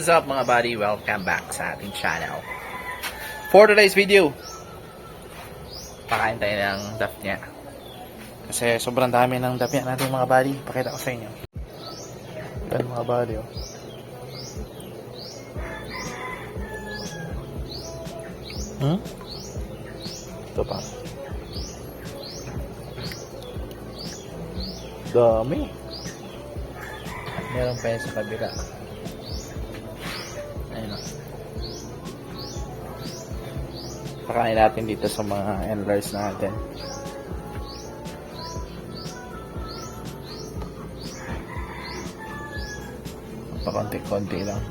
What's up mga buddy? Welcome back sa ating channel. For today's video, pakain tayo ng dap niya. Kasi sobrang dami ng dap niya natin mga buddy. Pakita ko sa inyo. Yan mga buddy oh. Hmm? Ito pa. Dami. Meron pa sa kabila. Pakain natin dito sa mga endlers natin. Pakonti-konti lang.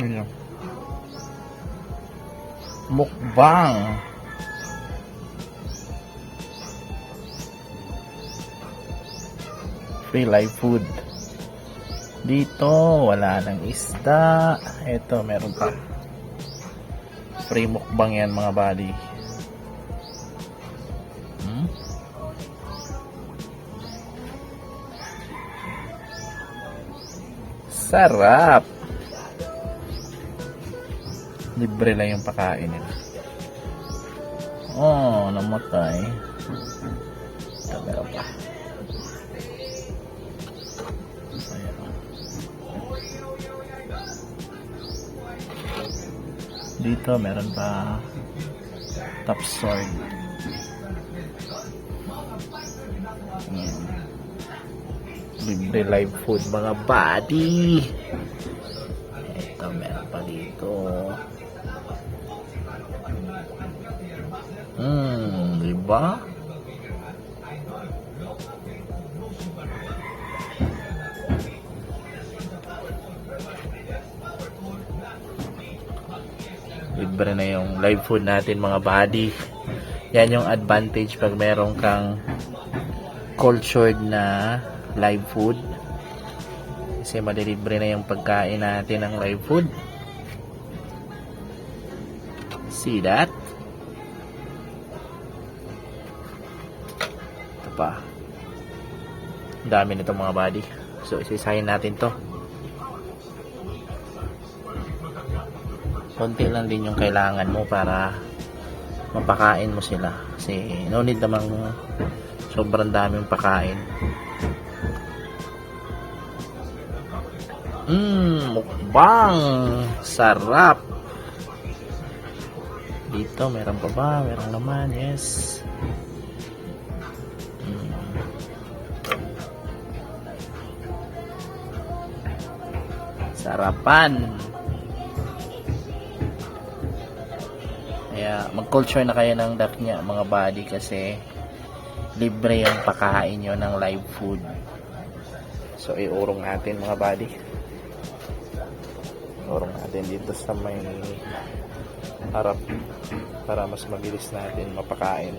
Yun. Mukbang. Free live food. Dito, wala nang isda. Ito, meron pa. Free mukbang yan mga buddy. Hmm? Sarap! Libre lang yung pakain nila. Oh, namatay. Ito, meron pa. Dito, meron pa top sword. Hmm. Libre live food mga buddy. Ito, meron pa dito. Hmm, di Libre na yung live food natin mga buddy. Yan yung advantage pag meron kang cultured na live food. Kasi malilibre na yung pagkain natin ng live food. See that? Ito pa. Dami nito mga buddy. So, isisahin natin to. Konti lang din yung kailangan mo para mapakain mo sila. Kasi no need namang sobrang daming pakain. Mmm mukbang! Sarap! Dito meron pa ba? Meron naman yes. Mm. sarapan Kaya mag-culture na kayo ng duck niya mga buddy kasi libre yung pakain nyo ng live food. So iurong natin mga buddy. Iurong natin dito sa may harap para mas mabilis natin mapakain.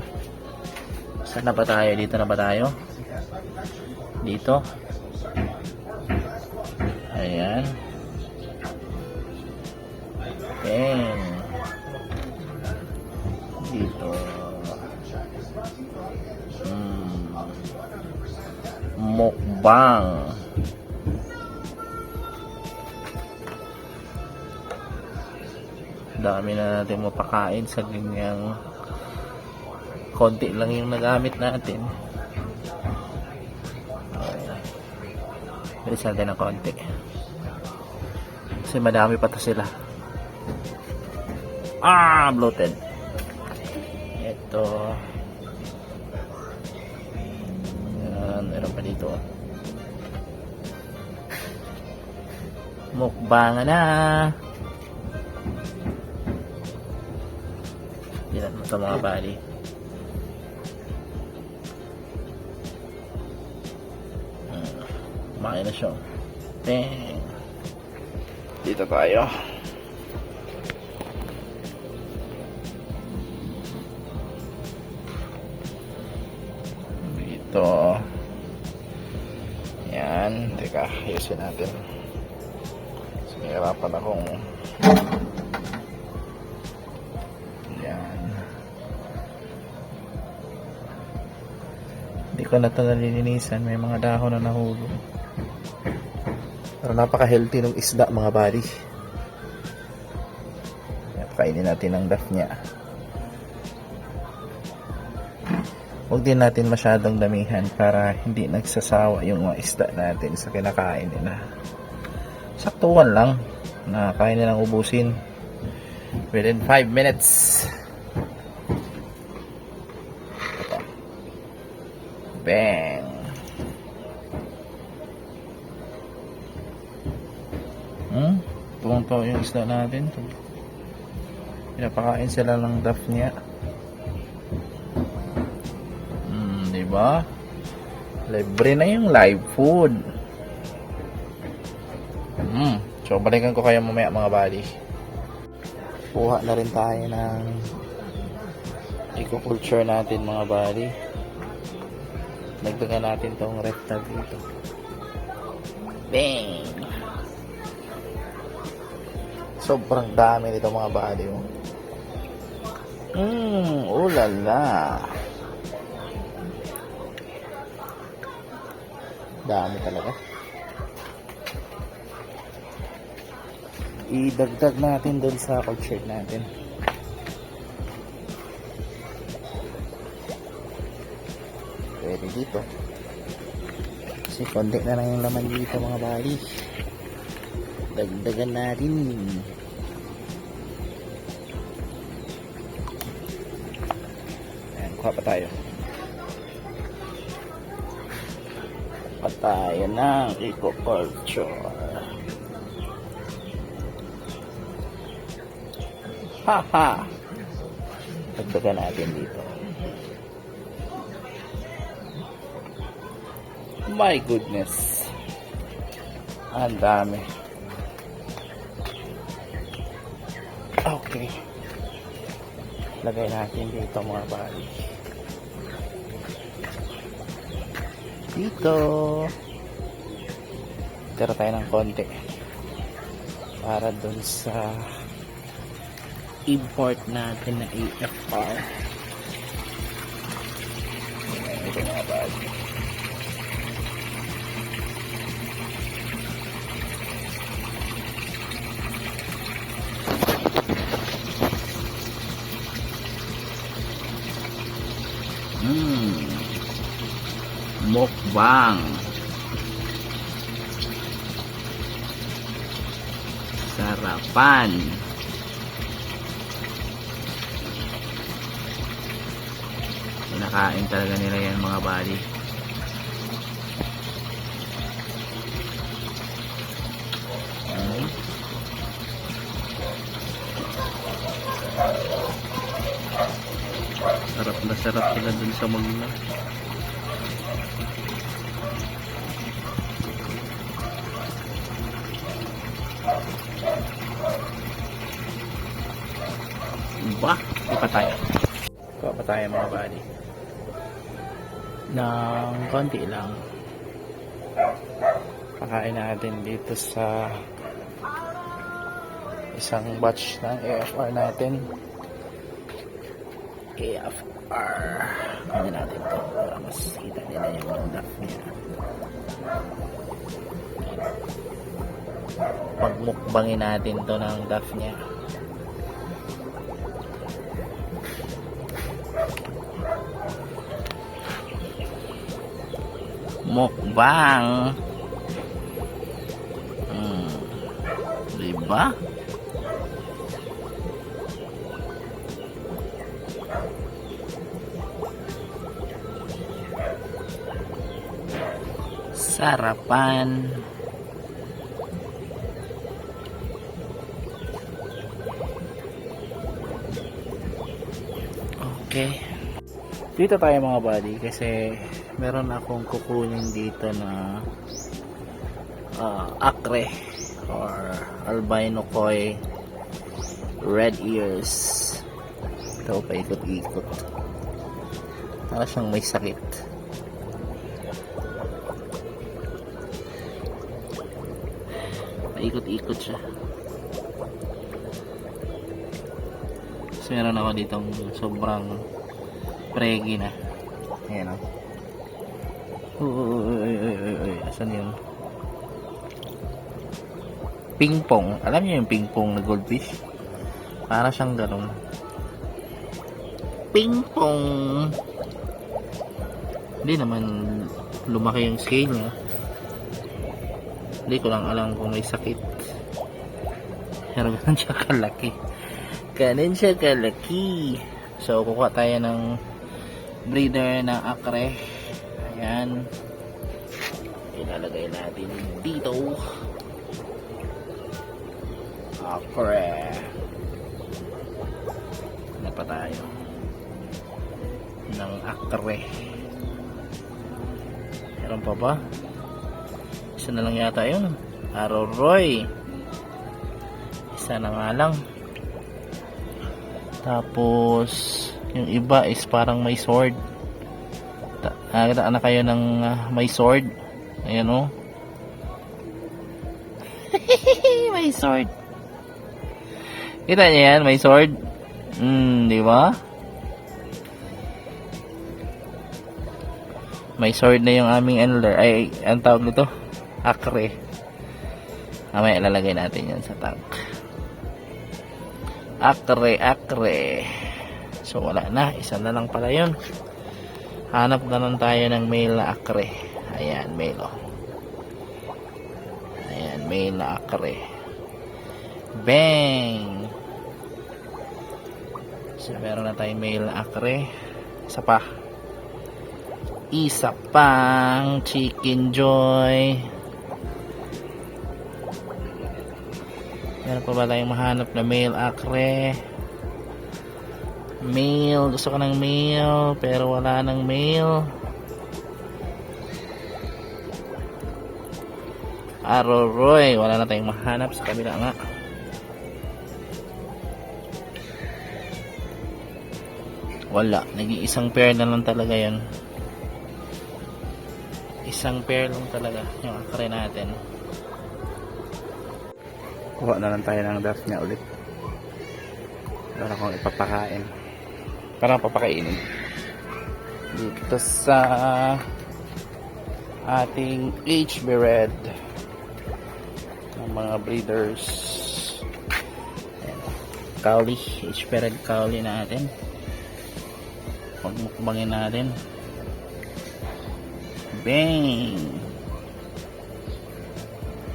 Saan na ba tayo? Dito na ba tayo? Dito. Ayan. Ayan Mukbang. Dami na natin mapakain sa ganyang konti lang yung nagamit natin. Bilis natin ng konti. Kasi madami pa to sila. Ah, bloated. Ito. Mukbang na. Yan mo ito mga bali. Hmm, Kumain na siya. Bang. Dito tayo. Dito. Yan. Teka, ayusin natin. So, hirapan akong Yan. Hindi ko na ito nalilinisan. May mga dahon na nahulog. Pero napaka-healthy ng isda mga buddy. Kaya Pakainin natin ang duff niya. Huwag din natin masyadong damihan para hindi nagsasawa yung mga isda natin sa kinakain nila. Saktuhan lang na kaya nilang ubusin within 5 minutes. Bang! Hmm? Tuwang-tuwa yung isda natin. Pinapakain sila ng duff niya. Hmm, di ba? Libre na yung live food. Hmm. So, balikan ko kayo mamaya mga buddy. Kuha na rin tayo ng eco-culture natin mga buddy. Nagdagan natin tong reptile dito. Bang! Sobrang dami nito mga buddy. Mmm, oh la la. Dami talaga. Idagdag natin doon sa culture natin. Pwede dito. Kasi konti na lang yung laman dito mga bali. Dagdagan natin. Ayan, kuha pa tayo. Pa tayo ng eco-culture. Haha! Dagdagan natin dito. My goodness. Ang dami. Okay. Lagay natin dito mga bali. Dito. Tira tayo ng konti. Para dun sa import natin na AFR. Ito mga bali. Hmm. Mukbang. Sarapan. Kinakain talaga nila yan mga bali. Hmm. Sarap na sarap sila dun sa magna. Ba? Di pa tayo. Kuha pa tayo mga buddy. Ng konti lang. Pakain natin dito sa isang batch ng AFR natin. AFR. Ano natin ito para mas kita nila yung niya. Pagmukbangin natin to ng duck niya. Mukbang. Hmm. Diba? Sarapan. Okay. Dito tayo mga buddy kasi meron akong kukunin dito na ah, akre or albino koi red ears. Ito pa ikot-ikot. Para siyang may sakit. Paikot-ikot siya. So, meron ako ditong sobrang pregi na. Ayan o. Uy, uy, uy, uy, uy. Asan yun? Ping-pong. Alam niyo yung ping-pong na goldfish? Para siyang ganun. Ping-pong. Hindi naman lumaki yung scale niya. Hindi ko lang alam kung may sakit. Pero ganun siya kalaki. Ganun siya kalaki. So, kukuha tayo ng breeder ng akre. Ayan. Ilalagay natin dito. Akre. Ano pa tayo? Ng akre. Meron pa ba? Isa na lang yata yun. Aroroy. Isa na nga lang. Tapos, yung iba is parang may sword. Ta- Nakita na kayo ng ah, may sword. Ayan o. may sword. Kita niya yan, may sword. Hmm, di ba? May sword na yung aming angler. Ay, ang tawag nito? Akre. Mamaya ilalagay natin yan sa tank. Akre, akre. So, wala na. Isa na lang pala yun. Hanap na lang tayo ng male na akre. Ayan, male oh. Ayan, male na akre. Bang! So, meron na tayong male na akre. Isa pa. Isa pang chicken joy. Meron pa ba tayong mahanap na male acre? Male. Gusto ko ng male. Pero wala ng male. Aroroy. Wala na tayong mahanap sa kabila nga. Wala. Nag-iisang pair na lang talaga yan. Isang pair lang talaga yung akre natin. Kuha na lang tayo ng draft niya ulit. Para kong ipapakain. Para papakainin. Dito sa ating HB Red ng mga breeders. Cowley. HB Red Cowley natin. Pagmukbangin natin. Bang!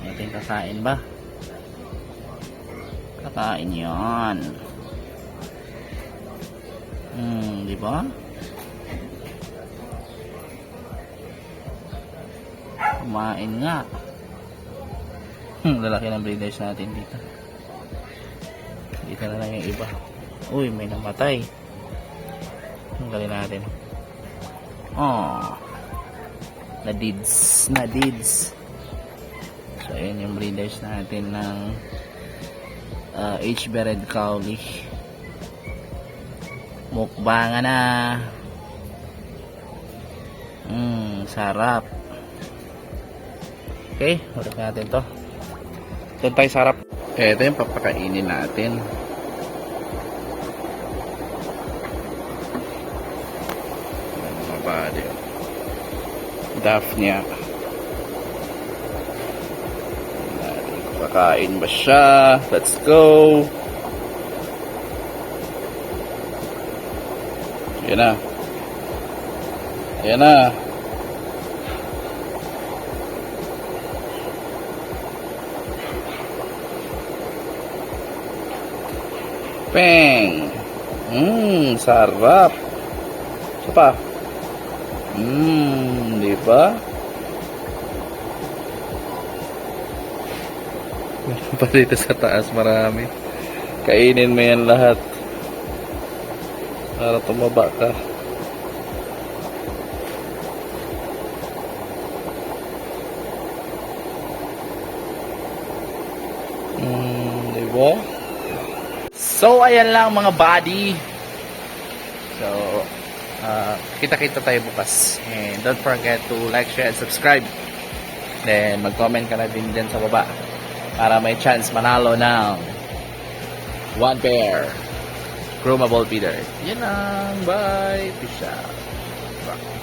Natin kakain ba? Kakain yan. Hmm, di ba? Kumain nga. Hmm, lalaki ng breeders natin dito. Dito na lang yung iba. Uy, may namatay. Tanggalin natin. Oh. Nadids. Nadids. So, ayan yung breeders natin ng uh, H. Bered Cowley. Mukbanga na. Mmm, sarap. Okay, ulit natin to. Doon tayo sarap. Ito yung papakainin natin. Body. Daphnia. Kakain ba siya? Let's go! Yan na. Yan na. Peng! Mmm, sarap. Isa pa. Mmm, di ba? Meron pa dito sa taas marami. Kainin mo yan lahat. Para tumaba ka. Hmm, di ba? So, ayan lang mga buddy. So, uh, kita-kita tayo bukas. And don't forget to like, share, and subscribe. Then, mag-comment ka na din dyan sa baba para may chance manalo ng one pair groomable feeder. Yan lang. Bye. Peace out.